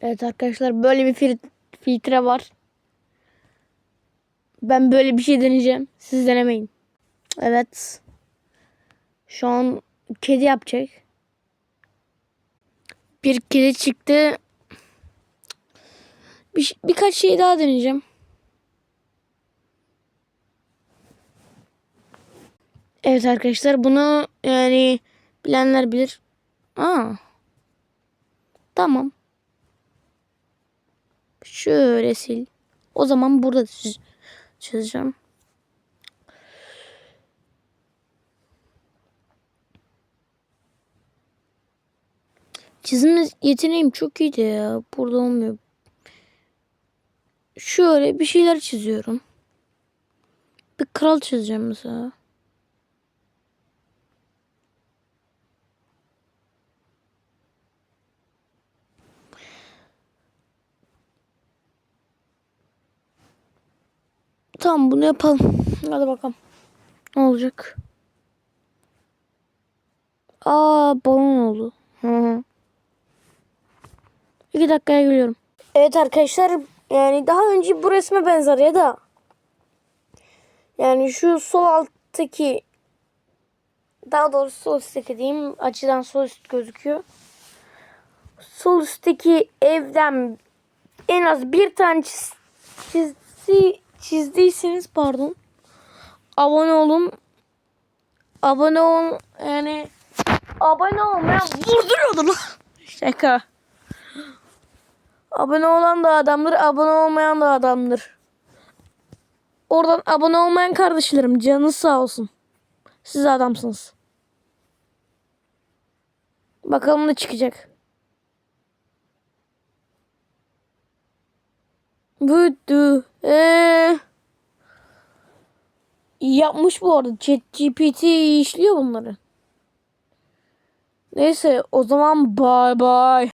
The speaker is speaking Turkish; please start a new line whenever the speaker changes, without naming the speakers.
Evet arkadaşlar böyle bir fil- filtre var. Ben böyle bir şey deneyeceğim. Siz denemeyin. Evet. Şu an kedi yapacak. Bir kedi çıktı. Bir, birkaç şey daha deneyeceğim. Evet arkadaşlar bunu yani bilenler bilir. Aa. Tamam. Şöyle sil. O zaman burada çiz- çizeceğim. Çizim yeteneğim çok iyiydi ya. Burada olmuyor. Şöyle bir şeyler çiziyorum. Bir kral çizeceğim mesela. Tamam bunu yapalım. Hadi bakalım. Ne olacak? Aa balon oldu. Hı hı. İki dakikaya geliyorum. Evet arkadaşlar yani daha önce bu resme benzer ya da yani şu sol alttaki daha doğrusu sol üstteki diyeyim açıdan sol üst gözüküyor. Sol üstteki evden en az bir tane çiz, çizdi, çizdiyseniz pardon abone olun. Abone ol yani abone olmayan vurduruyordu lan. Şaka. Abone olan da adamdır, abone olmayan da adamdır. Oradan abone olmayan kardeşlerim canınız sağ olsun. Siz adamsınız. Bakalım ne çıkacak. Büyüdü. Ee, yapmış bu arada. ChatGPT işliyor bunları. Neyse o zaman bye bye.